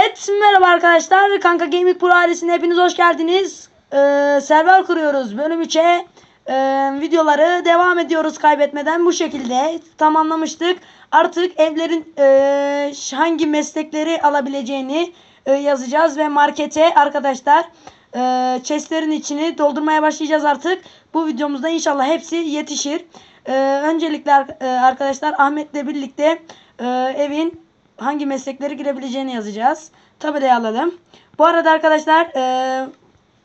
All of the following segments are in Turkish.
Evet merhaba arkadaşlar. Kanka Gaming Pro ailesine hepiniz hoş geldiniz. Ee, server kuruyoruz. Bölüm 3'e e, videoları devam ediyoruz kaybetmeden. Bu şekilde tamamlamıştık. Artık evlerin e, hangi meslekleri alabileceğini e, yazacağız ve markete arkadaşlar e, chestlerin içini doldurmaya başlayacağız artık. Bu videomuzda inşallah hepsi yetişir. E, öncelikle e, arkadaşlar Ahmet'le birlikte e, evin hangi meslekleri girebileceğini yazacağız. De alalım. Bu arada arkadaşlar e,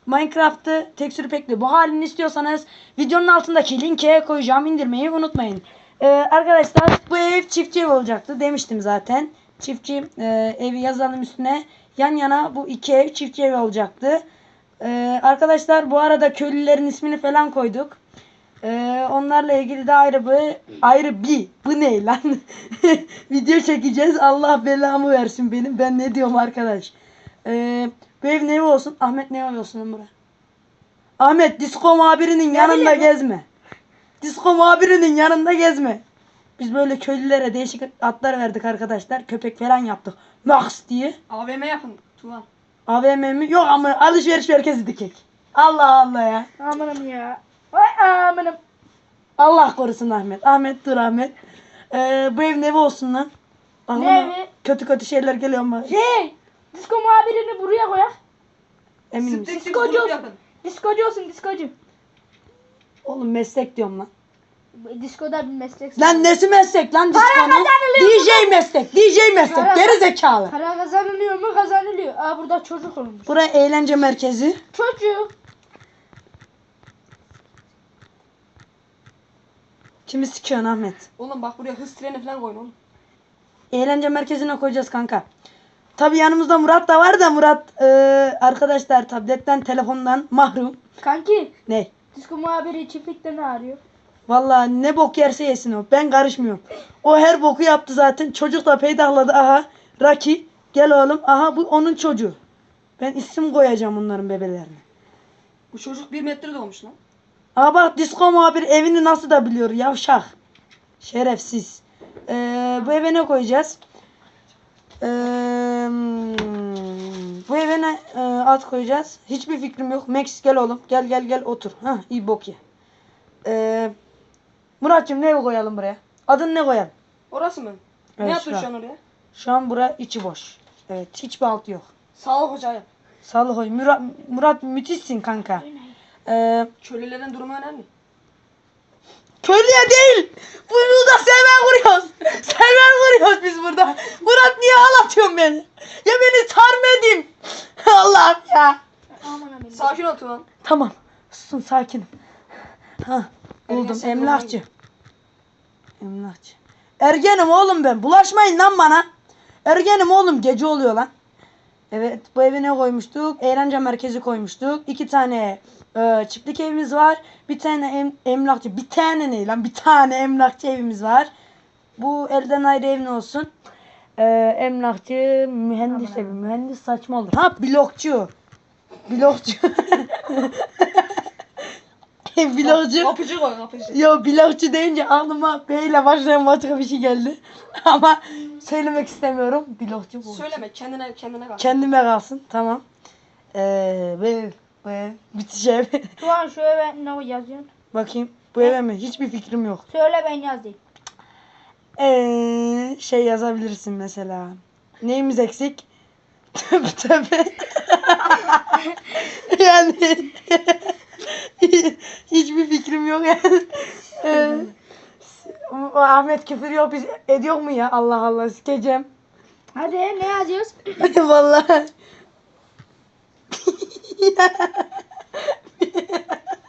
Minecraft'ı tekstür pekli bu halini istiyorsanız videonun altındaki linke koyacağım. indirmeyi unutmayın. E, arkadaşlar bu ev çiftçi ev olacaktı demiştim zaten. Çiftçi e, evi yazalım üstüne. Yan yana bu iki ev çiftçi ev olacaktı. E, arkadaşlar bu arada köylülerin ismini falan koyduk. Ee, onlarla ilgili de ayrı bir ayrı bir bu ne lan? Video çekeceğiz. Allah belamı versin benim. Ben ne diyorum arkadaş? Ee, bu ev ne olsun? Ahmet ne olsun Emre? Ahmet disco muhabirinin yanında bileyim. gezme. Disco muhabirinin yanında gezme. Biz böyle köylülere değişik adlar verdik arkadaşlar. Köpek falan yaptık. Max diye. AVM yapın Tuvan. AVM mi? Yok ama alışveriş merkezi dikek. Allah Allah ya. Amanım ya. Vay amanım. Allah korusun Ahmet. Ahmet dur Ahmet. Ee, bu ev ne evi olsun lan? Aklıma Ne evi? Kötü kötü şeyler geliyor ama Şey. Disko muhabirini buraya koyak. emin misin? Diskocu olsun. Diskocu olsun diskocu. Oğlum meslek diyorum lan. Diskoda bir meslek. Lan nesi meslek lan diskonun? kazanılıyor DJ meslek. DJ meslek. Para- Geri zekalı. Para kazanılıyor mu? Kazanılıyor. Aa burada çocuk olmuş. Buraya eğlence merkezi. Çocuk. Kimi sikiyorsun Ahmet? Oğlum bak buraya hız treni falan koyun oğlum. Eğlence merkezine koyacağız kanka. Tabi yanımızda Murat da var da Murat e, arkadaşlar tabletten telefondan mahrum. Kanki. Ne? Disko muhabiri çiftlikte ne arıyor? Vallahi ne bok yerse yesin o. Ben karışmıyorum. O her boku yaptı zaten. Çocuk da peydahladı. Aha. Raki. Gel oğlum. Aha bu onun çocuğu. Ben isim koyacağım onların bebelerine. Bu çocuk bir metre doğmuş lan. Aa bak disco muhabir evini nasıl da biliyor. Yavşak. Şerefsiz. Ee, bu eve ne koyacağız? Ee, bu eve ne e, ad koyacağız? Hiçbir fikrim yok. Max gel oğlum. Gel gel gel otur. Hah iyi bok ye. Ee, Muratcığım ne koyalım buraya? Adın ne koyalım? Orası mı? Evet, ne an oraya? Şu an bura içi boş. Evet hiçbir alt yok. Sağ ol hoca yap. Sağlık hoy. Murat, Murat müthişsin kanka. Ee, Köylülerin durumu önemli. köylüye değil. Burada server kuruyoruz. server kuruyoruz biz burada. Murat niye ağlatıyorsun beni? Ya beni sarmadım. Allah'ım ya. Sakin ol Tuvan. Tamam. Susun sakinim. Ha, buldum. Ergen Emlakçı. Emlakçı. Ergenim oğlum ben. Bulaşmayın lan bana. Ergenim oğlum. Gece oluyor lan. Evet bu evi ne koymuştuk? Eğlence merkezi koymuştuk. İki tane e, çiftlik evimiz var. Bir tane em, emlakçı. Bir tane ne lan? Bir tane emlakçı evimiz var. Bu elden ayrı ev ne olsun? E, emlakçı, mühendis evi. Mühendis saçma olur. Ha blokçu. Blokçu. blokçu. Kapıcı koy kapıcı. Yo blokçu deyince aklıma B ile başlayan başka bir şey geldi. Ama söylemek istemiyorum. Blokçu bu. Söyleme kendine kendine kal. Kendime kalsın. Tamam. Ee, bu Bitiş ev. Şu an şu eve ne yazıyorsun? Bakayım. Bu eve mi? Hiçbir fikrim yok. Söyle ben yazayım. Ee, şey yazabilirsin mesela. Neyimiz eksik? Tövbe tövbe. yani hiçbir fikrim yok yani. Ee, o Ahmet küfür yok biz ediyor mu ya? Allah Allah sikeceğim. Hadi ne yazıyoruz? Vallahi.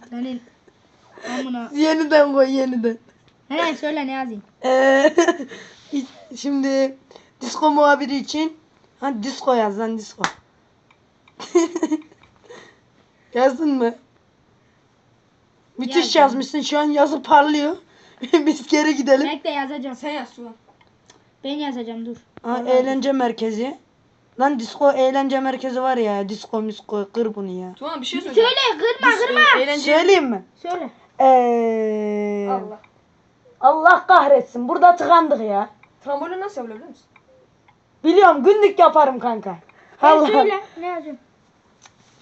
Senin amına. yeniden koy yeniden. He söyle ne yazayım? Ee, şimdi disco muhabiri için ha disco yaz lan disco. Yazdın mı? Müthiş Yazdım. yazmışsın. Şu an yazı parlıyor. Biz geri gidelim. Bekle yazacağım. Sen yaz Tuvan. Ben yazacağım dur. Ha, eğlence merkezi. Lan disco eğlence merkezi var ya. Disco misko kır bunu ya. Tuvan bir şey söyle. Söyle kırma kırma. Eğlence. Söyleyeyim mi? Söyle. Ee, Allah. Allah kahretsin. Burada tıkandık ya. Trambolin nasıl yapılıyor biliyor musun? Biliyorum günlük yaparım kanka. Allah. söyle ne yazıyorsun?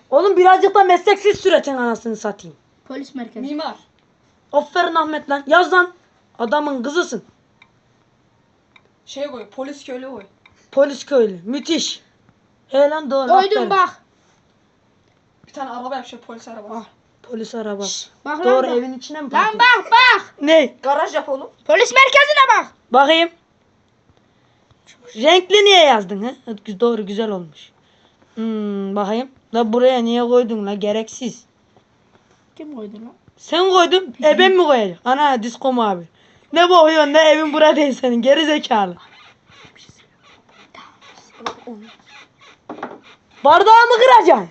Oğlum birazcık da mesleksiz süretin anasını satayım. Polis merkezi. Mimar. Aferin Ahmet lan. Yaz lan. Adamın kızısın. Şey koy. Polis köylü koy. Polis köylü. Müthiş. He lan doğru. Koydum aferin. bak. Bir tane araba yap şey polis arabası. Ah. Polis araba. Bak lan Doğru bak. evin içine mi Lan park bak bak. Ne? Garaj yap oğlum. Polis merkezine bak. Bakayım. Renkli niye yazdın ha? Doğru güzel olmuş. Hmm, bakayım. La buraya niye koydun la gereksiz. Kim koydu lan? Sen koydun. E ben mi koyacağım? Ana disko mu abi? Ne bakıyorsun da evin burada değil senin geri zekalı. Bardağı mı kıracaksın?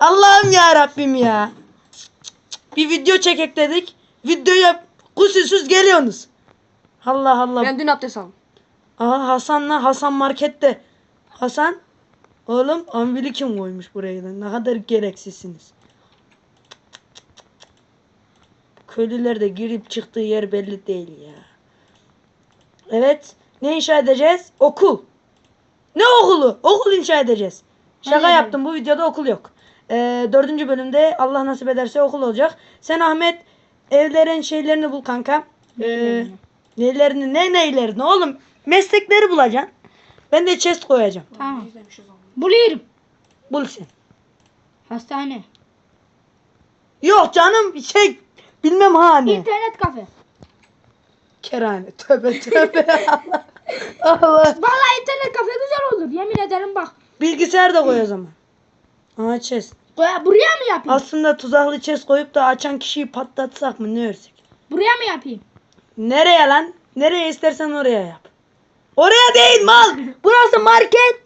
Allah'ım ya Rabbim ya. Bir video çekek dedik. Videoya kusursuz geliyorsunuz. Allah Allah. Ben dün abdest aldım. Aha Hasan'la Hasan markette. Hasan oğlum ambili kim koymuş buraya lan? Ne kadar gereksizsiniz. Köylüler de girip çıktığı yer belli değil ya. Evet. Ne inşa edeceğiz? Okul. Ne okulu? Okul inşa edeceğiz. Şaka Aynen. yaptım. Bu videoda okul yok. Ee, dördüncü bölümde Allah nasip ederse okul olacak. Sen Ahmet evlerin şeylerini bul kanka. Ee, Neylerini? ne neylerini oğlum meslekleri bulacaksın. Ben de chest koyacağım. Tamam. İzlemişiz onu. Buluyorum. Bul sen. Hastane. Yok canım şey bilmem hani. İnternet kafe. Kerane. Tövbe tövbe. Allah. Allah. Vallahi internet kafe güzel olur. Yemin ederim bak. Bilgisayar da koy o zaman. Aha chest. Koya- Buraya mı yapayım? Aslında tuzaklı chest koyup da açan kişiyi patlatsak mı ne örsek? Buraya mı yapayım? Nereye lan? Nereye istersen oraya yap. Oraya değil mal. Burası market.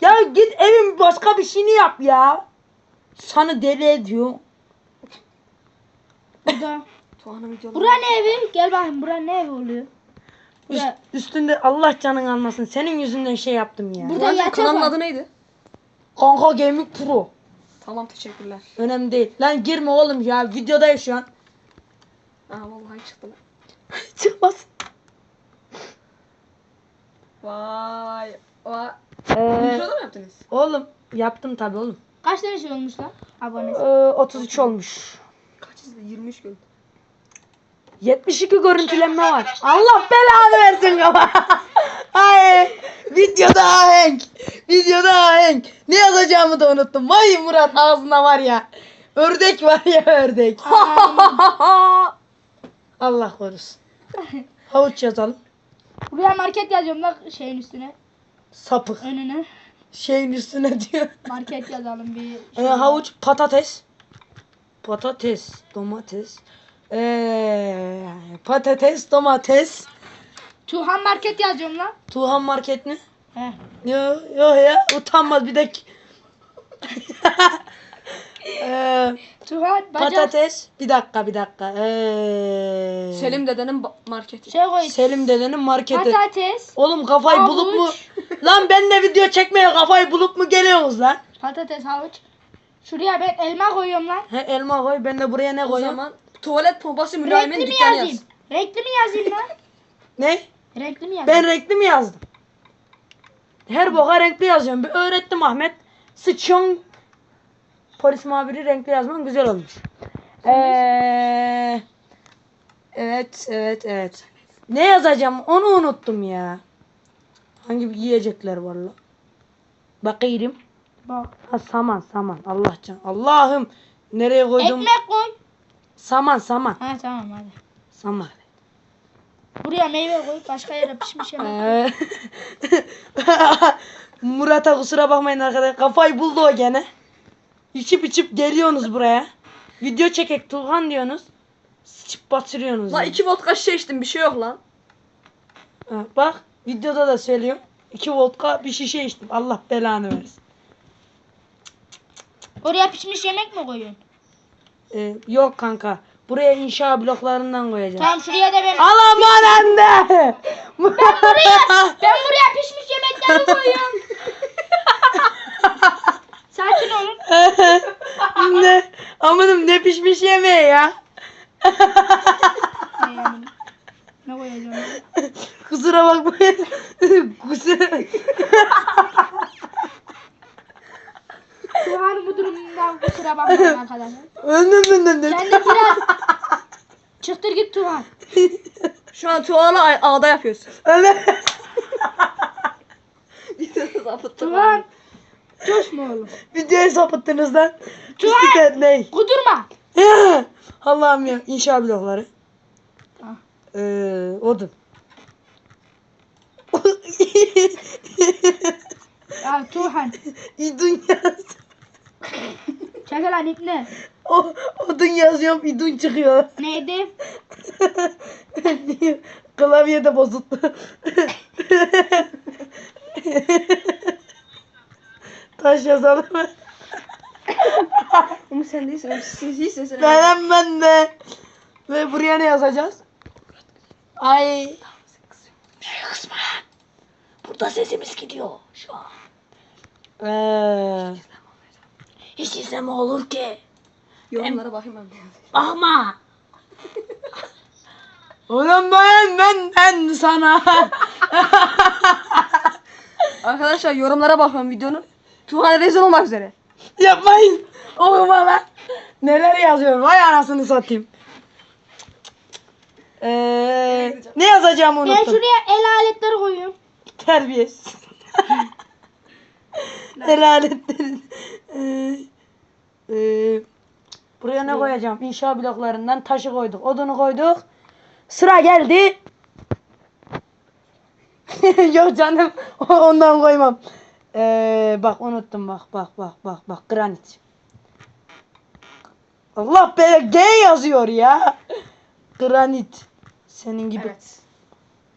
Ya git evin başka bir şeyini yap ya. Sana deli ediyor. Burada. Tuğan'ın videoları. Bura ne evi? Gel bakayım bura ne evi oluyor? Üst- üstünde Allah canın almasın. Senin yüzünden şey yaptım ya. Burada Tuğan'ın yatak kanalın var. adı neydi? Kanka Gaming Pro. Tamam teşekkürler. Önemli değil. Lan girme oğlum ya. Videodayız şu an. Aa vallahi çıktı lan. Çıkmaz. Vay. Vay. Ee, Mikroda mı yaptınız? oğlum yaptım tabi oğlum. Kaç tane şey olmuş lan? Abonesi. Ee, 33 olmuş. Kaç izledi? 23 gün. 72 görüntülenme var. Allah belanı versin ama. Ay videoda ahenk. Videoda ahenk. Ne yazacağımı da unuttum. Vay Murat ağzına var ya. Ördek var ya ördek. Allah korusun. Havuç yazalım. Buraya market yazıyorum lan şeyin üstüne. Sapık. Önüne. Şeyin üstüne diyor. Market yazalım bir. Ee, havuç, patates. Patates, domates. Ee, patates, domates. Tuhan market yazıyorum lan. Tuhan market mi? He. Yo, yo ya utanmaz bir de. ee, Tuhan bacak. patates. Bir dakika bir dakika. Ee, Selim dedenin ba- marketi. Şey koy. Selim dedenin marketi. Patates. Oğlum kafayı Havuç. bulup mu? Lan ben de video çekmeye kafayı bulup mu geliyorsunuz lan? Patates havuç. Şuraya ben elma koyuyorum lan. He elma koy ben de buraya ne O koyayım? zaman tuvalet pompası mülayimin Renkli mi dükkanı yazayım? yaz. Renkli mi yazayım lan? Ne? Renkli mi yazayım? Ben renkli mi yazdım? Her boka renkli yazıyorum. Bir öğrettim Ahmet. Sıçıyorsun. Polis muhabiri renkli yazman güzel olmuş. Ee, evet, evet, evet. Ne yazacağım onu unuttum ya. Hangi bir yiyecekler var la? Bakayım. Bak. Ha saman saman. Allah can. Allah'ım. Nereye koydum? Ekmek koy. Saman saman. Ha tamam hadi. Saman. Buraya meyve koy. Başka yere pişmiş yemek. Ee, Murat'a kusura bakmayın arkadaşlar. Kafayı buldu o gene. İçip içip geliyorsunuz buraya. Video çekek Tulhan diyorsunuz. Sıçıp batırıyorsunuz. La yani. iki vodka şişe içtim bir şey yok lan. Ha, bak videoda da söylüyorum. İki vodka bir şişe içtim. Allah belanı versin. Oraya pişmiş yemek mi koyuyorsun? Ee, yok kanka. Buraya inşa bloklarından koyacağım. Tamam şuraya da ben... Alamar anne! ben buraya, ben buraya pişmiş yemekleri koyuyorum. Sakin olun. ne? Amanım ne pişmiş yemeği ya? ne koyacağım? Kusura bakmayın. Kusura. Var bu durumdan kusura bakmayın arkadaşlar. Öndüm öndüm. Kendi biraz çıktır git Tuhan. Şu an Tuğan'ı a- ağda yapıyorsun. Öyle. Videoyu sapıttın. Tuhan. Coşma oğlum. Videoyu sapıttınız lan. Tuğan! Bisiklet ne? Kudurma. Allah'ım ya. İnşa blokları. Ah. Ee, odun. Ya Tuhan. İdun yaz. Çekil lan ipne. O, odun yazıyorum idun çıkıyor. Neydi? Klavye de bozuldu. Taş yazalım mı? Ama sen değilsin. Siz değilsin sen. Benim ben de. Ve buraya ne yazacağız? Ay. Ne kısma? Burada sesimiz gidiyor şu an. Ee, hiç izleme olur ki. Yorumlara bakayım ben. Bakma. Oğlum ben ben ben sana. Arkadaşlar yorumlara bakın videonun. Tuğan rezil olmak üzere. Yapmayın. Okuma lan. Neler yazıyorum vay anasını satayım. Ee, ne yazacağımı Ben unuttum. şuraya el aletleri koyuyorum. Terbiyesiz. Helaletlerin. Ee, ee, buraya ne koyacağım? İnşa bloklarından taşı koyduk. Odunu koyduk. Sıra geldi. Yok canım. Ondan koymam. Ee, bak unuttum bak bak bak bak bak granit. Allah be G yazıyor ya. Granit. Senin gibi. Evet.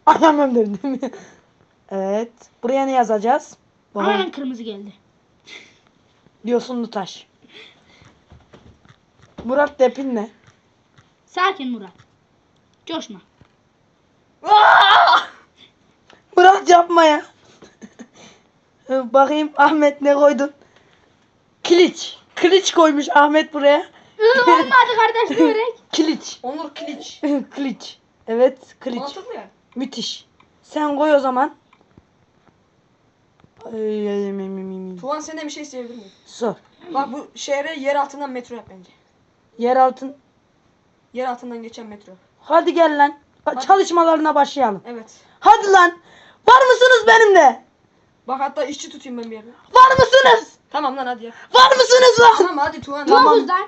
Anlamam dedim değil mi? Evet. Buraya ne yazacağız? Aynen Bakalım. kırmızı geldi. Yosunlu taş. Murat Depin ne? Sakin Murat. Coşma. Murat yapma ya. Bakayım Ahmet ne koydun? Kiliç. Kiliç koymuş Ahmet buraya. Olmadı kardeş börek. Kiliç. Onur Kiliç. Kiliç. Evet kiliç. Mantıklı ya. Müthiş. Sen koy o zaman. Ay, ay, ay, senden bir şey isteyebilir miyim? Sor. Bak bu şehre yer altından metro yap bence. Yer altın. Yer altından geçen metro. Hadi gel lan. Hadi. Çalışmalarına başlayalım. Evet. Hadi lan. Var mısınız benimle? Bak hatta işçi tutayım ben bir yerine. Var mısınız? Tamam lan hadi ya. Var mısınız lan? Tamam hadi Tuğan. Tamam. Lan.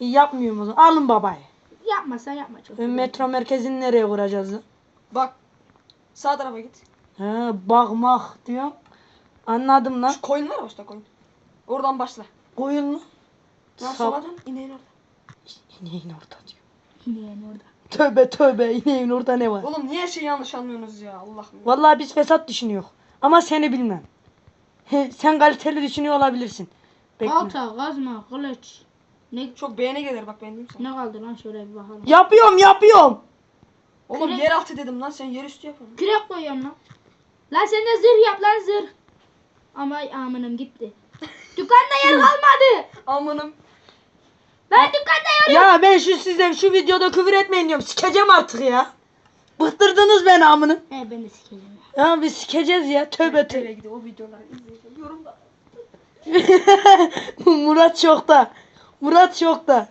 Yapmıyorum o zaman. Alın babayı. Yapmasan yapma çok. Metro merkezini nereye kuracağız? Bak. Sağ tarafa git. He, bakmak diyor. Anladım lan. Şu koyun var ya usta koyun. Oradan başla. Koyun mu? Lan sola dön. ineğin orada. İneğin orada diyor. İneğin orada. Tövbe tövbe ineğin orada ne var? Oğlum niye her şeyi yanlış anlıyorsunuz ya Allah'ım. Vallahi biz fesat düşünüyor. Ama seni bilmem. He, Sen kaliteli düşünüyor olabilirsin. Bekle. Balta, kazma, kılıç. Ne Çok beğene gelir bak beğendim sana. ne kaldı lan şöyle bir bakalım. Yapıyorum yapıyorum. Oğlum Kürek- yer altı dedim lan sen yer üstü yap onu. Kürek koyuyorum lan. Lan sen de zırh yap lan zırh. Ama amanım gitti. Dükkanda yer kalmadı. Amanım. Ben dükkanda yer Ya ben şu size şu videoda küfür etmeyin diyorum. Sikeceğim artık ya. Bıktırdınız beni amını. He ben de sikeceğim. Ya biz sikeceğiz ya. Tövbe tövbe. Nereye gidiyor o videoları izleyeceğim. Yorumda. Murat şokta. Murat şokta.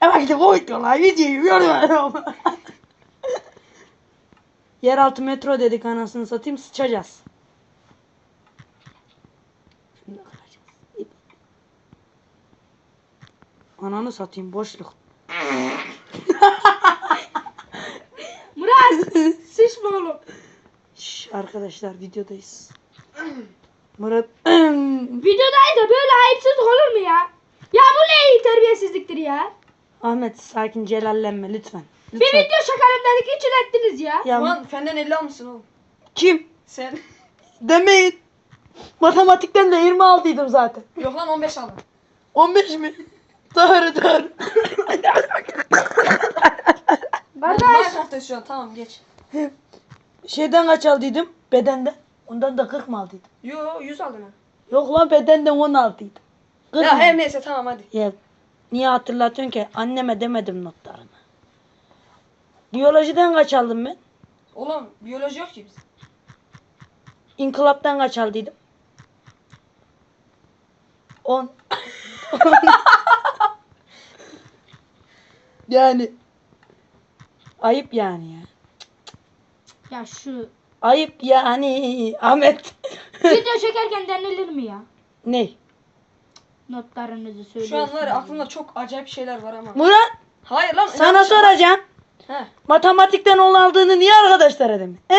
Ama gidip o videolar videoyu görüyorum. Yeraltı metro dedik anasını satayım sıçacağız. Ananı satayım boşluk. Murat sıçma oğlum. Şş, arkadaşlar videodayız. Murat Videodayız da böyle ayıpsızlık olur mu ya? Ya bu ne terbiyesizliktir ya? Ahmet sakin celallenme lütfen. Bir Lütfen. video çakarım dedik hiç ürettiniz ya. Ya, Tuğan fenden 50 almışsın oğlum. kim? Sen. Demeyin. Matematikten de 20 aldıydım zaten. Yok lan 15 aldın. 15 mi? Doğru doğru. Kardeş. Minecraft'ta şu an tamam geç. Şeyden kaç aldıydım? Bedenden. Ondan da 40 mı aldıydım? Yo 100 aldın ha. Yok lan bedenden 10 aldıydım. 40 Ya mı? her neyse tamam hadi. Ya, niye hatırlatıyorsun ki? Anneme demedim notlarını. Biyolojiden kaç aldım ben? Oğlum biyoloji yok ki biz. İnkılaptan kaç aldıydım? 10. Yani. Ayıp yani ya. Ya şu Ayıp yani Ahmet. video çekerken denilir mi ya? ne? Notlarınızı Şu söylüyorsunuz. an var ya, aklımda çok acayip şeyler var ama. Murat Hayır lan. sana soracağım. He. Matematikten 10 aldığını niye arkadaşlara demiş? E?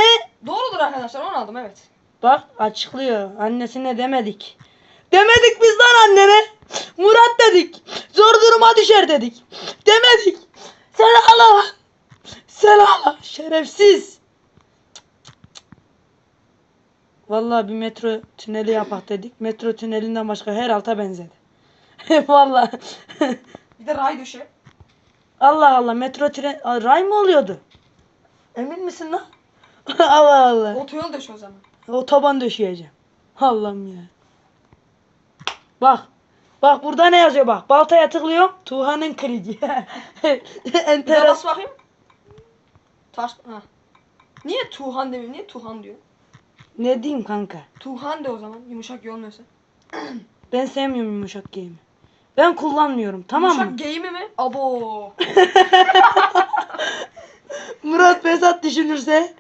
Doğrudur arkadaşlar onu aldım evet. Bak açıklıyor. Annesine demedik. Demedik biz lan annene. Murat dedik. Zor duruma düşer dedik. Demedik. Sen ala. Sen ala. Şerefsiz. Vallahi bir metro tüneli yapak dedik. Metro tünelinden başka her alta benzedi. Vallahi. Bir de ray döşe. Allah Allah metro tren Aa, ray mı oluyordu? Emin misin lan? Allah Allah. Otoyol döşe o zaman. Otoban döşeyeceğim. Allah'ım ya. Bak. Bak burada ne yazıyor bak. Baltaya tıklıyorum. Tuhan'ın kliki. Bir daha bas bakayım. Taş. Ha. Niye Tuhan demiyor? Niye Tuhan diyor? Ne diyeyim kanka? Tuhan de o zaman yumuşak iyi olmuyorsa. Ben sevmiyorum yumuşak giyimi. Ben kullanmıyorum. Tamam yumuşak mı? giyimi mi? Abo. Murat Fesat düşünürse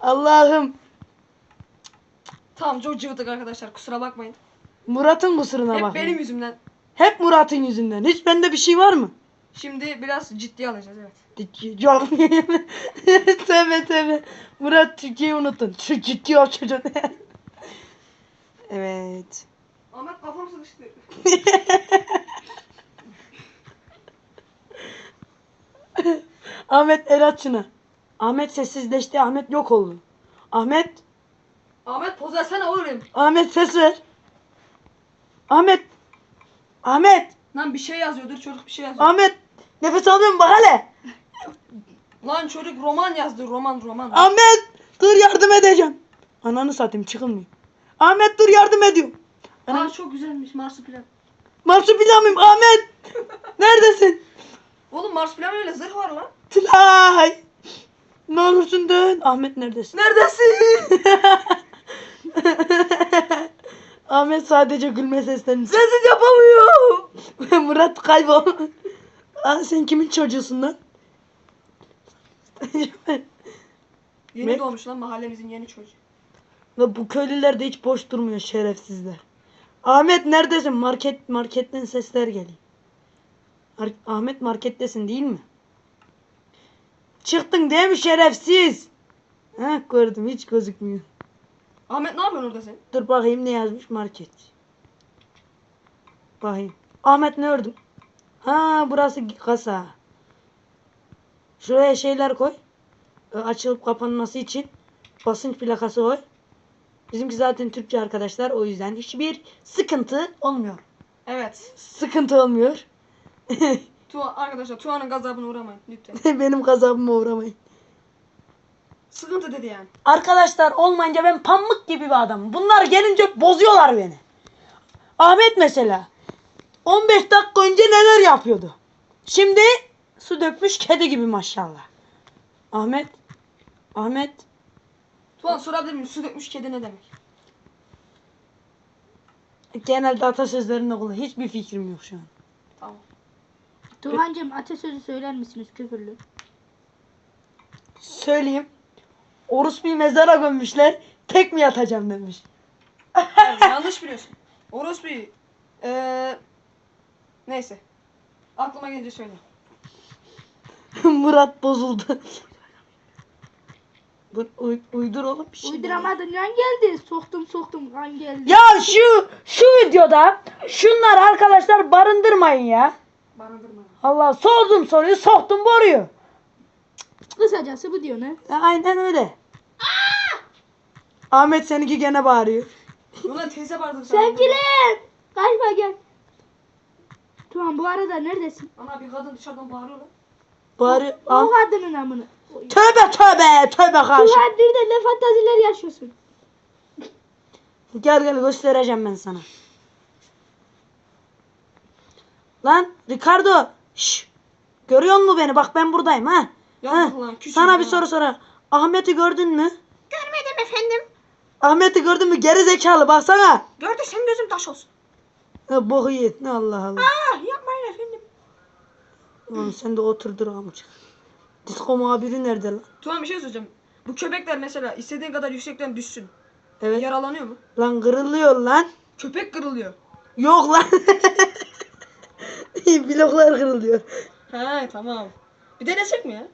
Allah'ım tamam çok cıvıdık arkadaşlar kusura bakmayın. Murat'ın kusuruna Hep bak. benim yüzümden. Hep Murat'ın yüzünden. Hiç bende bir şey var mı? Şimdi biraz ciddiye alacağız evet. Çok tövbe tövbe. Murat Türkiye'yi unuttun. Şu ciddi ol çocuğun. evet. Ahmet kafam sıkıştı. Ahmet el aç şuna. Ahmet sessizleşti. Ahmet yok oldu. Ahmet. Ahmet poz versene oğlum. Ahmet ses ver. Ahmet. Ahmet. Lan bir şey yazıyordur çocuk bir şey yazıyor. Ahmet. Nefes alıyor mu bak hele. Lan çocuk roman yazdı roman roman. Ahmet. Dur yardım edeceğim. Ananı satayım çıkılmıyor. Ahmet dur yardım ediyorum. Aa çok güzelmiş marsupilami. Marsupilami Ahmet. Neredesin? Oğlum marsupilami öyle zırh var lan. Tülay. Ne olursun dön. Ahmet neredesin? Neredesin? Ahmet sadece gülme seslerini. Sessiz yapamıyor. Murat kaybol. Aa, sen kimin çocuğusun lan? Yeni Ne? doğmuş lan mahallemizin yeni çocuğu. Lan bu köylüler de hiç boş durmuyor şerefsizler. Ahmet neredesin? Market marketten sesler geliyor. Ar- Ahmet markettesin değil mi? Çıktın değil mi şerefsiz? Ha gördüm hiç gözükmüyor. Ahmet ne yapıyorsun orada sen? Dur bakayım ne yazmış market. Bakayım. Ahmet ne ördün? Ha burası kasa. Şuraya şeyler koy. Açılıp kapanması için basınç plakası koy. Bizimki zaten Türkçe arkadaşlar o yüzden hiçbir sıkıntı olmuyor. Evet. Sıkıntı olmuyor. Tuğ arkadaşlar Tuğan'ın gazabına uğramayın lütfen. Benim gazabıma uğramayın. Sıkıntı dedi yani. Arkadaşlar olmayınca ben pamuk gibi bir adamım. Bunlar gelince bozuyorlar beni. Ahmet mesela 15 dakika önce neler yapıyordu? Şimdi su dökmüş kedi gibi maşallah. Ahmet Ahmet Tuğan sorabilir miyim? Su dökmüş kedi ne demek? genelde atasözlerinde kullanıyor. Hiçbir fikrim yok şu an. Tamam. Tuhancığım atasözü söyler misiniz küfürlü? Söyleyeyim. Bir mezara gömmüşler. Tek mi yatacağım demiş. Hayır, yanlış biliyorsun. Orospu. Eee neyse. Aklıma gelince söyle. Murat bozuldu. Bu uy- uydur oğlum bir şey. Uyduramadın yan geldi. Soktum soktum kan geldi. Ya şu şu videoda şunlar arkadaşlar barındırmayın ya. Barındırma. Allah sordum soruyu soktum boruyu. Kısacası bu diyor ne? E, aynen öyle. Ahmet seninki gene bağırıyor. Ulan teyze bardır sana. Sevgilim. Kaçma gel. Tuhan bu arada neredesin? Ana bir kadın dışarıdan bağırıyor lan. Bağırıyor. O Al. kadının amını. Tövbe tövbe tövbe karşı. Tuhan bir de ne fantaziler yaşıyorsun. Gel gel göstereceğim ben sana. Lan Ricardo. Şş. Görüyor musun beni? Bak ben buradayım ha. Ha, lan, küçük Sana bir soru sorar. Ahmet'i gördün mü? Görmedim efendim. Ahmet'i gördün mü? Geri zekalı baksana. Gördüysem gözüm taş olsun. Ha, boku yedin Allah Allah. Ah yapmayın efendim. Lan sen de otur dur amca. Disko muhabiri nerede lan? Tuhan bir şey söyleyeceğim. Bu köpekler mesela istediğin kadar yüksekten düşsün. Evet. Yaralanıyor mu? Lan kırılıyor lan. Köpek kırılıyor. Yok lan. Bloklar kırılıyor. He tamam. Bir denesek mi ya?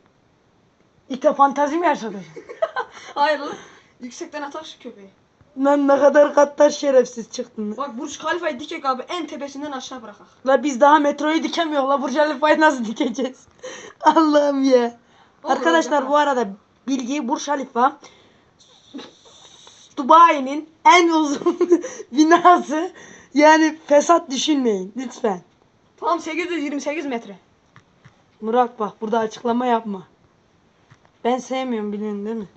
İlk de fantazi mi yaşadın? Hayır lan. Yüksekten atar şu köpeği. Lan ne kadar katlar şerefsiz çıktın. Bak Burç Kalifa'yı dikek abi en tepesinden aşağı bırakak. La biz daha metroyu dikemiyoruz. La Burj Halifa'yı nasıl dikeceğiz? Allah'ım ya. Olur, Arkadaşlar bu arada bilgi Burj Halifa Dubai'nin en uzun binası. Yani fesat düşünmeyin lütfen. Tam 828 metre. Murat bak burada açıklama yapma. Ben sevmiyorum biliyorsun değil mi?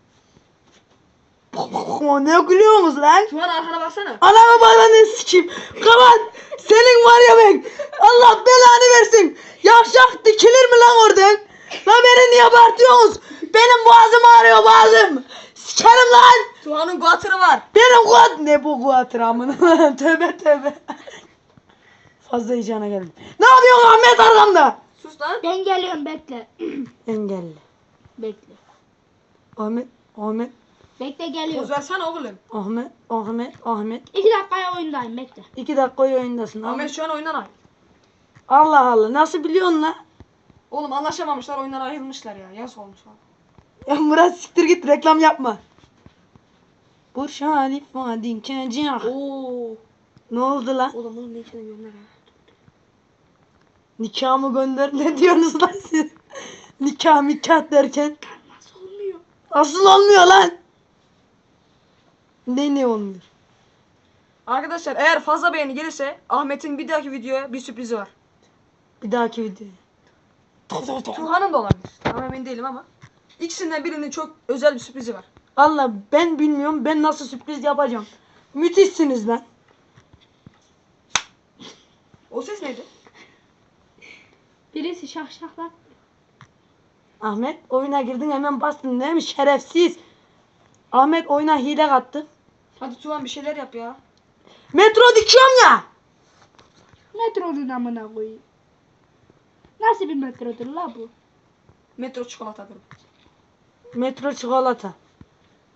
ne gülüyorsunuz lan? Tuhan arkana baksana. Anamı babanı sikeyim. Kapat. Senin var ya ben. Allah belanı versin. Yavşak dikilir mi lan oradan? Lan beni niye abartıyorsunuz? Benim boğazım ağrıyor boğazım. Sikerim lan. Tuhan'ın guatırı var. Benim kuat. Ne bu kuatır amına. tövbe tövbe. Fazla heyecana geldim. Ne yapıyorsun Ahmet arkamda? Sus lan. Ben geliyorum bekle. Engelli. Bekle. Ahmet, Ahmet, Bekle geliyorum. Poz versene oğlum. Ahmet, Ahmet, Ahmet. İki dakikaya oyundayım bekle. İki dakika oyundasın. Ahmet. Ahmet şu an oyundan ay. Allah Allah. Nasıl biliyorsun lan? Oğlum anlaşamamışlar oyundan ayrılmışlar ya. Yazık olmuş. Ya Murat siktir git reklam yapma. Burj Halifa dinkecek. Oo. Ne oldu lan? Oğlum bunun ne içine gönder ya. Nikahımı gönder ne diyorsunuz lan siz? Nikah mikah derken. Nasıl olmuyor? Asıl olmuyor lan. Ne ne olmuyor? Arkadaşlar eğer fazla beğeni gelirse Ahmet'in bir dahaki videoya bir sürprizi var. Bir dahaki video. Tuhan'ın da olabilir. Tam emin değilim ama. İkisinden birinin çok özel bir sürprizi var. Allah ben bilmiyorum ben nasıl sürpriz yapacağım. Müthişsiniz lan. O ses neydi? Birisi şahşaklar. Ahmet oyuna girdin hemen bastın değil mi şerefsiz. Ahmet oyuna hile kattı. Hadi Tuhan bir şeyler yap ya. Metro dikiyorum ya. Metronun amına koyayım. Nasıl bir metrodur la bu? Metro çikolatadır. Metro çikolata.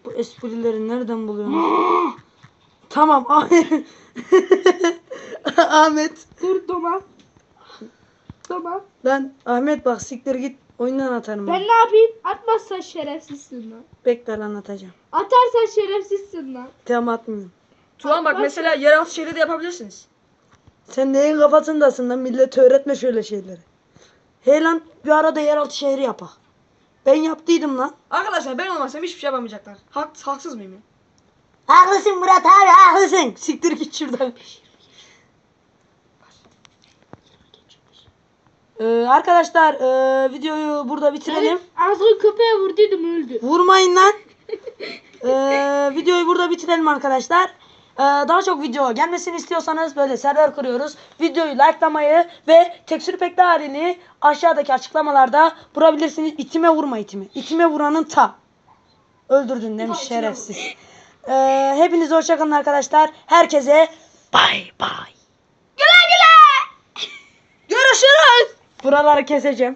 Bu esprileri nereden buluyorsun? tamam Ahmet. Ahmet. Dur tamam. Tamam. Lan Ahmet bak siktir git oyundan atarım. Ben Ben... ne yapayım? Atmazsan şerefsizsin lan. Bekle lan atacağım. Atarsan şerefsizsin lan. Tamam atmıyorum. Tuhan bak mesela yeraltı şehri de yapabilirsiniz. Sen neyin kafasındasın lan millet öğretme şöyle şeyleri. Hey lan bir arada yeraltı şehri yapak. Ben yaptıydım lan. Arkadaşlar ben olmasam hiçbir şey yapamayacaklar. Hak, haksız mıyım ya? Haklısın Murat abi haklısın. Siktir git şuradan. Ee, arkadaşlar ee, videoyu burada bitirelim. Ağzını köpeğe vurduydum öldü. Vurmayın lan. Ee, videoyu burada bitirelim arkadaşlar. Ee, daha çok video gelmesini istiyorsanız böyle server kuruyoruz. Videoyu likelamayı ve tekstür pekli halini aşağıdaki açıklamalarda bulabilirsiniz. İtime vurma itime. İtime vuranın ta. Öldürdün demiş şerefsiz. Ee, hepinize hoşçakalın arkadaşlar. Herkese bay bay. Görüşürüz. Buraları keseceğim.